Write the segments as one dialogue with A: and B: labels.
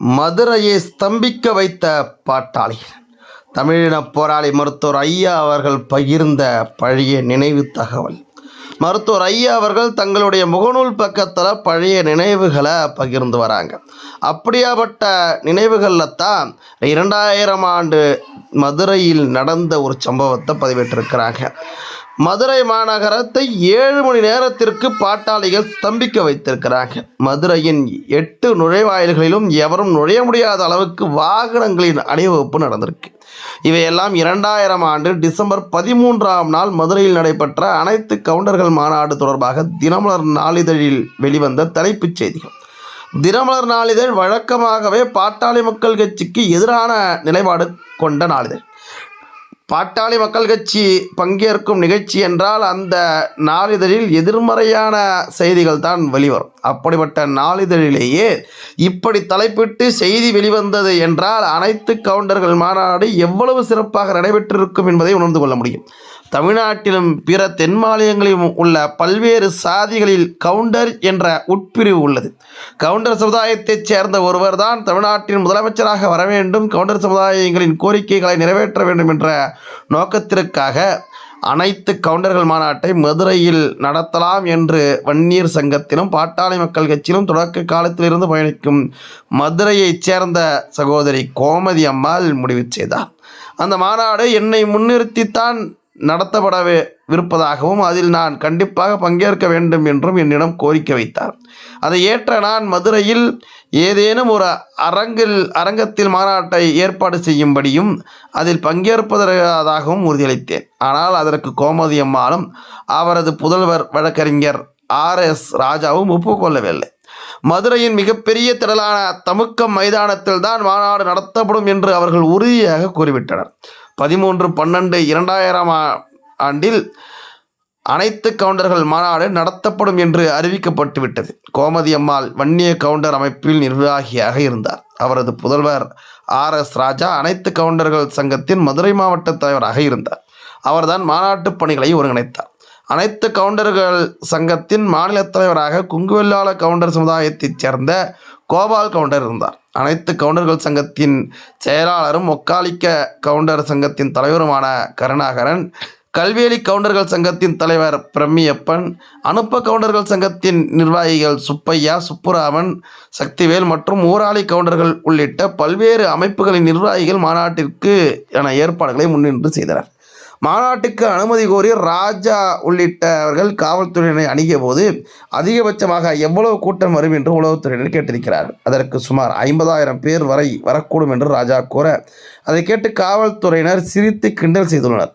A: மதுரையை ஸ்தம்பிக்க வைத்த பாட்டாளிகள். தமிழின போராளி மருத்துவர் ஐயா அவர்கள் பகிர்ந்த பழைய நினைவு தகவல். மருத்துவர் ஐயா அவர்கள் தங்களுடைய முகநூல் பக்கத்தில் பழைய நினைவுகளை பகிர்ந்து வராங்க. அப்படியாப்பட்ட நினைவுகளில் தான் இரண்டாயிரம் ஆண்டு மதுரையில் நடந்த ஒரு சம்பவத்தை பதிவிட்டிருக்கிறாங்க. மதுரை மாநகரத்தை ஏழு மணி நேரத்திற்கு பாட்டாளிகள் ஸ்தம்பிக்க வைத்திருக்கிறாங்க மதுரையின் எட்டு நுழைவாயில்களிலும் எவரும் நுழைய முடியாத அளவுக்கு வாகனங்களின் அணிவகுப்பு நடந்திருக்கு. இவையெல்லாம் இரண்டாயிரம் ஆண்டு டிசம்பர் பதிமூன்றாம் நாள் மதுரையில் நடைபெற்ற அனைத்து கவுண்டர்கள் மாநாடு தொடர்பாக தினமலர் நாளிதழில் வெளிவந்த தலைப்புச் செய்திகள். தினமலர் நாளிதழ் வழக்கமாகவே பாட்டாளி மக்கள் கட்சிக்கு எதிரான நிலைப்பாடு கொண்ட நாளிதழ். பாட்டாளி மக்கள் கட்சி பங்கேற்கும் நிகழ்ச்சி என்றால் அந்த நாளிதழில் எதிர்மறையான செய்திகள் தான் வெளிவரும். அப்படிப்பட்ட நாளிதழிலேயே இப்படி தலைப்பிட்டு செய்தி வெளிவந்தது என்றால் அனைத்து கவுண்டர்கள் மாநாடு எவ்வளவு சிறப்பாக நடைபெற்றிருக்கும் என்பதை உணர்ந்து கொள்ள முடியும். தமிழ்நாட்டிலும் பிற தென் மாநிலங்களிலும் உள்ள பல்வேறு சாதிகளில் கவுண்டர் என்ற உட்பிரிவு உள்ளது. கவுண்டர் சமுதாயத்தைச் சேர்ந்த ஒருவர் தான் தமிழ்நாட்டின் முதலமைச்சராக வர வேண்டும் கவுண்டர் சமுதாயங்களின் கோரிக்கைகளை நிறைவேற்ற வேண்டும் என்ற நோக்கத்திற்காக அனைத்து கவுண்டர்கள் மாநாட்டை மதுரையில் நடத்தலாம் என்று வன்னியர் சங்கத்திலும் பாட்டாளி மக்கள் கட்சியிலும் தொடக்க காலத்திலிருந்து பயணிக்கும் மதுரையைச் சேர்ந்த சகோதரி கோமதி அம்மாள் முடிவு செய்தார். அந்த மாநாடு என்னை முன்னிறுத்தித்தான் நடத்தப்படவே விருப்பதாகவும் அதில் நான் கண்டிப்பாக பங்கேற்க வேண்டும் என்றும் என்னிடம் கோரிக்கை வைத்தார். அதை ஏற்ற நான் மதுரையில் ஏதேனும் ஒரு அரங்கில் அரங்கத்தில் மாநாட்டை ஏற்பாடு செய்யும்படியும் அதில் பங்கேற்பதற்காகவும் உறுதியளித்தேன். ஆனால் அதற்கு கோமதி அம்மாளும் அவரது புதல்வர் வழக்கறிஞர் ஆர் எஸ் ராஜாவும் ஒப்புக்கொள்ளவில்லை மதுரையின் மிகப்பெரிய திரளான தமுக்கம் மைதானத்தில் தான் மாநாடு நடத்தப்படும் என்று அவர்கள் உறுதியாக கூறிவிட்டனர். பதிமூன்று பன்னெண்டு இரண்டாயிரம் ஆண்டில் அனைத்து கவுண்டர்கள் மாநாடு நடத்தப்படும் என்று அறிவிக்கப்பட்டுவிட்டது. கோமதி அம்மாள் வன்னிய கவுண்டர் அமைப்பில் நிர்வாகியாக இருந்தார். அவரது புதல்வர் ஆர். எஸ். ராஜா அனைத்து கவுண்டர்கள் சங்கத்தின் மதுரை மாவட்ட தலைவராக இருந்தார். அவர்தான் மாநாட்டு பணிகளை ஒருங்கிணைத்தார். அனைத்து கவுண்டர்கள் சங்கத்தின் மாநில தலைவராக குங்குவெல்லாள கவுண்டர் சமுதாயத்தைச் சேர்ந்த கோபால் கவுண்டர் இருந்தார். அனைத்து கவுண்டர்கள் சங்கத்தின் செயலாளரும் ஒக்காலிக்க கவுண்டர் சங்கத்தின் தலைவருமான கருணாகரன் கல்வியலி கவுண்டர்கள் சங்கத்தின் தலைவர் பிரம்மியப்பன் அனுப்ப கவுண்டர்கள் சங்கத்தின் நிர்வாகிகள் சுப்பையா சுப்புராமன் சக்திவேல் மற்றும் ஊராளி கவுண்டர்கள் உள்ளிட்ட பல்வேறு அமைப்புகளின் நிர்வாகிகள் மாநாட்டிற்கு என ஏற்பாடுகளை முன்னின்று செய்தனர். மாநாட்டுக்கு அனுமதி கோரி ராஜா உள்ளிட்டவர்கள் காவல்துறையினரை அணுகிய போது அதிகபட்சமாக எவ்வளவு கூட்டம் வரும் என்று உளவுத்துறையினர் கேட்டிருக்கிறார். அதற்கு சுமார் ஐம்பதாயிரம் பேர் வரை வரக்கூடும் என்று ராஜா கூற அதை கேட்டு காவல்துறையினர் சிரித்து கிண்டல் செய்துள்ளனர்.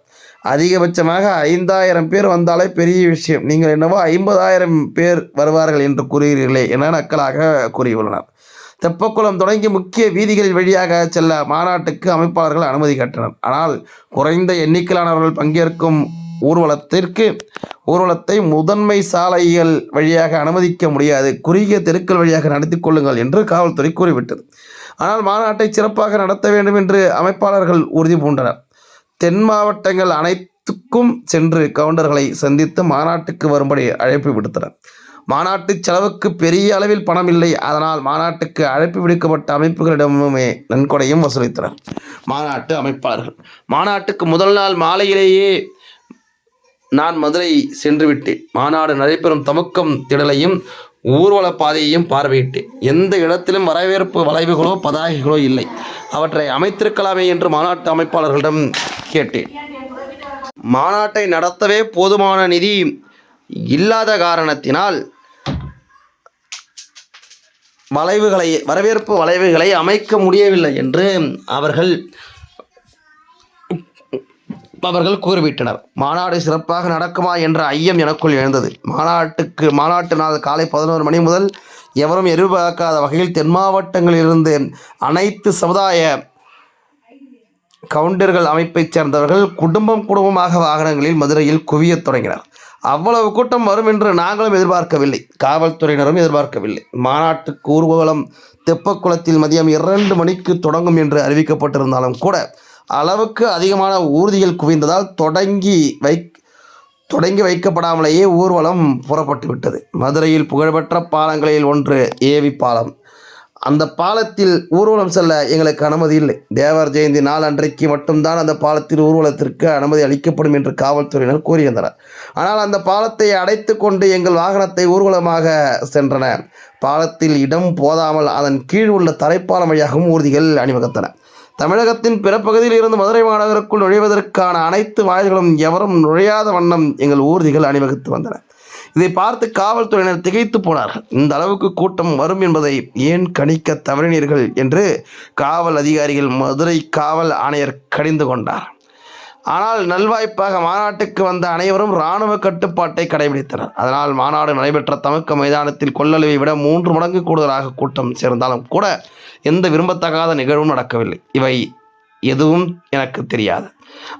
A: அதிகபட்சமாக ஐந்தாயிரம் பேர் வந்தாலே பெரிய விஷயம். நீங்கள் என்னவோ ஐம்பதாயிரம் பேர் வருவார்கள் என்று கூறுகிறீர்களே என நக்கலாக கூறியுள்ளனர். தெப்பக்குளம் தொடங்கி முக்கிய வீதிகளில் வழியாக செல்ல மாநாட்டுக்கு அமைப்பாளர்கள் அனுமதி கேட்டனர். ஆனால் குறைந்த எண்ணிக்கையிலானவர்கள் பங்கேற்கும் ஊர்வலத்திற்கு ஊர்வலத்தை முதன்மை சாலைகள் வழியாக அனுமதிக்க முடியாது. குறுகிய தெருக்கள் வழியாக நடத்தி கொள்ளுங்கள் என்று காவல்துறை கூறிவிட்டது. ஆனால் மாநாட்டை சிறப்பாக நடத்த வேண்டும் என்று அமைப்பாளர்கள் உறுதி பூண்டனர். தென் மாவட்டங்கள் அனைத்துக்கும் சென்று கவுண்டர்களை சந்தித்து மாநாட்டுக்கு வரும்படி அழைப்பு விடுத்தனர். மாநாட்டு செலவுக்கு பெரிய அளவில் பணம் இல்லை. அதனால் மாநாட்டுக்கு அழைப்பு விடுக்கப்பட்ட அமைப்புகளிடமுமே நன்கொடையும் வசூலித்தனர். மாநாட்டு அமைப்பாளர்கள். மாநாட்டுக்கு முதல் நாள் மாலையிலேயே நான் மதுரை சென்று விட்டேன் மாநாடு நடைபெறும் தமுக்கம் திடலையும் ஊர்வல பாதையையும் பார்வையிட்டேன். எந்த இடத்திலும் வரவேற்பு வளைவுகளோ பதாகைகளோ இல்லை. அவற்றை அமைத்திருக்கலாமே என்று மாநாட்டு அமைப்பாளர்களிடம் கேட்டேன். மாநாட்டை நடத்தவே போதுமான நிதி இல்லாத காரணத்தினால் வளைவுகளை வரவேற்பு வளைவுகளை அமைக்க முடியவில்லை என்று அவர்கள் அவர்கள் கூறிவிட்டனர். மாநாடு சிறப்பாக நடக்குமா என்ற ஐயம் எனக்குள் எழுந்தது. மாநாட்டுக்கு மாநாட்டு நாள் காலை பதினோரு மணி முதல் எவரும் எதிர்பார்க்காத வகையில் தென் மாவட்டங்களிலிருந்து அனைத்து சமுதாய கவுண்டர்கள் அமைப்பைச் சேர்ந்தவர்கள் குடும்பம் குடும்பமாக வாகனங்களில் மதுரையில் குவியத் தொடங்கினர். அவ்வளவு கூட்டம் வரும் என்று நாங்களும் எதிர்பார்க்கவில்லை. காவல்துறையினரும் எதிர்பார்க்கவில்லை. மாநாட்டுக்கு ஊர்வலம் தெப்பக்குளத்தில் மதியம் இரண்டு மணிக்கு தொடங்கும் என்று அறிவிக்கப்பட்டிருந்தாலும் கூட அளவுக்கு அதிகமான ஊர்திகள் குவிந்ததால் தொடங்கி வை தொடங்கி வைக்கப்படாமலேயே ஊர்வலம் புறப்பட்டு விட்டது மதுரையில் புகழ்பெற்ற பாலங்களில் ஒன்று ஏவி பாலம். அந்த பாலத்தில் ஊர்வலம் செல்ல எங்களுக்கு அனுமதி இல்லை. தேவர் ஜெயந்தி நாள் அன்றைக்கு மட்டும்தான் அந்த பாலத்தில் ஊர்வலத்திற்கு அனுமதி அளிக்கப்படும் என்று காவல்துறையினர் கூறியிருந்தனர் ஆனால் அந்த பாலத்தை அடைத்து கொண்டு எங்கள் வாகனத்தை ஊர்வலமாக சென்றன. பாலத்தில் இடம் போதாமல் அதன் கீழ் உள்ள தரைப்பாலம் வழியாகவும் ஊர்திகள் அணிவகுத்தன. தமிழகத்தின் பிற பகுதியில் இருந்து மதுரை மாநகருக்குள் நுழைவதற்கான அனைத்து வாயில்களும் எவரும் நுழையாத வண்ணம் எங்கள் ஊர்திகள் அணிவகுத்து வந்தன. இதை பார்த்து காவல்துறையினர் திகைத்து போனார்கள். இந்த அளவுக்கு கூட்டம் வரும் என்பதை ஏன் கணிக்க தவறினீர்கள் என்று காவல் அதிகாரிகள் மதுரை காவல் ஆணையர் கடிந்து கொண்டார். ஆனால் நல்வாய்ப்பாக மாநாட்டுக்கு வந்த அனைவரும் இராணுவ கட்டுப்பாட்டை கடைபிடித்தனர். அதனால் மாநாடு நடைபெற்ற தமக்க மைதானத்தில் கொள்ளளவை விட மூன்று மடங்கு கூடுதலாக கூட்டம் சேர்ந்தாலும் கூட எந்த விரும்பத்தகாத நிகழ்வும் நடக்கவில்லை. இவை எதுவும் எனக்கு தெரியாது.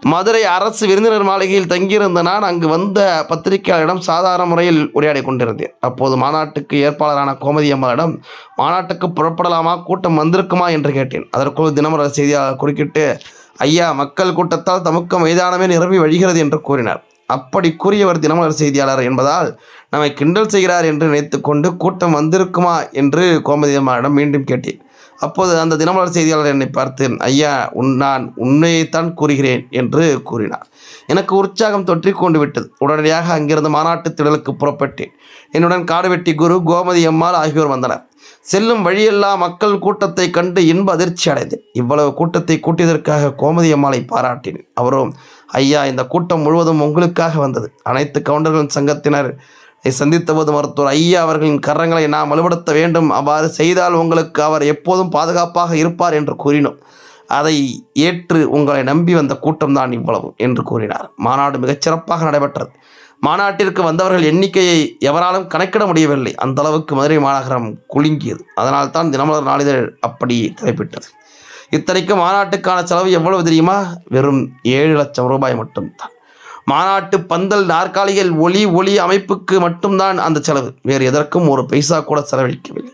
A: மதுரை அரசு விருந்தினர் மாளிகையில் தங்கியிருந்த நான் அங்கு வந்த பத்திரிகையாளரிடம் சாதாரண முறையில் உரையாடி கொண்டிருந்தேன். அப்போது மாநாட்டுக்கு ஏற்பாளரான கோமதி அம்மாவிடம் மாநாட்டுக்கு புறப்படலாமா? கூட்டம் வந்திருக்குமா? என்று கேட்டேன். அதற்குள் தினமலர் செய்தியாளர் குறுக்கிட்டு ஐயா மக்கள் கூட்டத்தால் தமக்கு மைதானமே நிரம்பி வழிகிறது என்று கூறினார். அப்படி கூறியவர் தினமலர் செய்தியாளர் என்பதால் நம்மை கிண்டல் செய்கிறார் என்று நினைத்துக்கொண்டு கூட்டம் வந்திருக்குமா? என்று கோமதி அம்மாவிடம் மீண்டும் கேட்டேன். அப்போது அந்த தினமலர் செய்தியாளர் என்னை பார்த்து ஐயா உன் நான் உண்மையைத்தான் கூறுகிறேன் என்று கூறினார். எனக்கு உற்சாகம் தொற்றி கொண்டு விட்டது. உடனடியாக அங்கிருந்து மாநாட்டு திடலுக்கு புறப்பட்டேன். என்னுடன் காடுவெட்டி குரு கோமதி அம்மாள் ஆகியோர் வந்தனர். செல்லும் வழியெல்லாம் மக்கள் கூட்டத்தை கண்டு இன்ப அதிர்ச்சி அடைந்தேன். இவ்வளவு கூட்டத்தை கூட்டியதற்காக கோமதி அம்மாளை பாராட்டினேன். அவரும் ஐயா இந்த கூட்டம் முழுவதும் உங்களுக்காக வந்தது. அனைத்து கவுண்டர்களின் சங்கத்தினர் சந்தித்த போது மருத்துவர் ஐயா அவர்களின் கரங்களை நாம் வலுப்படுத்த வேண்டும். அவ்வாறு செய்தால் உங்களுக்கு அவர் எப்போதும் பாதுகாப்பாக இருப்பார் என்று கூறினோம். அதை ஏற்று உங்களை நம்பி வந்த கூட்டம்தான் இவ்வளவு என்று கூறினார். மாநாடு மிகச்சிறப்பாக நடைபெற்றது. மாநாட்டிற்கு வந்தவர்கள் எண்ணிக்கையை எவராலும் கணக்கிட முடியவில்லை. அந்த அளவுக்கு மதுரை மாநகரம் குலுங்கியது. அதனால் தான் தினமலர் நாளிதழ் அப்படி தலைப்பிட்டது. இத்தனைக்கும் மாநாட்டுக்கான செலவு எவ்வளவு தெரியுமா? வெறும் ஏழு லட்சம் ரூபாய் மட்டும்தான். மாநாட்டு பந்தல் நாற்காலிகள் ஒளி ஒளி அமைப்புக்கு மட்டும்தான் அந்த செலவு. வேறு எதற்கும் ஒரு பைசா கூட செலவழிக்கவில்லை.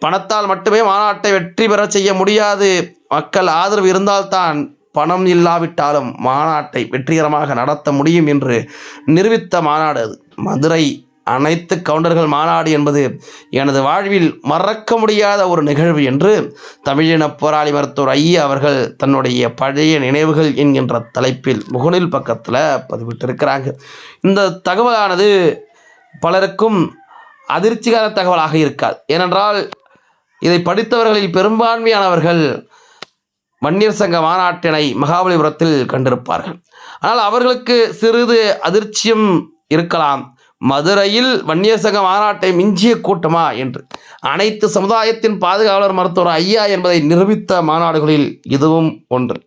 A: பணத்தால் மட்டுமே மாநாட்டை வெற்றி பெற செய்ய முடியாது. மக்கள் ஆதரவு இருந்தால்தான் பணம் இல்லாவிட்டாலும் மாநாட்டை வெற்றிகரமாக நடத்த முடியும் என்று நிரூபித்த மாநாடு அது. மதுரை அனைத்து கவுண்டர்கள் மாநாடு என்பது எனது வாழ்வில் மறக்க முடியாத ஒரு நிகழ்வு என்று தமிழின போராளி மருத்துவர் ஐயா அவர்கள் தன்னுடைய பழைய நினைவுகள் என்கின்ற தலைப்பில் முகநூல் பக்கத்தில் பதிவிட்டிருக்கிறாங்க. இந்த தகவலானது பலருக்கும் அதிர்ச்சிகர தகவலாக இருக்காது. ஏனென்றால் இதை படித்தவர்களில் பெரும்பான்மையானவர்கள் வன்னியர் சங்க மாநாட்டினை மகாபலிபுரத்தில் கண்டிருப்பார்கள். ஆனால் அவர்களுக்கு சிறிது அதிர்ச்சியும் இருக்கலாம். மதுரையில் வன்னியர் சங்க மாநாட்டை மிஞ்சிய கூட்டமா என்று. அனைத்து சமுதாயத்தின் பாதுகாவலர் மருத்துவர் ஐயா என்பதை நிரூபித்த மாநாடுகளில் இதுவும் ஒன்று.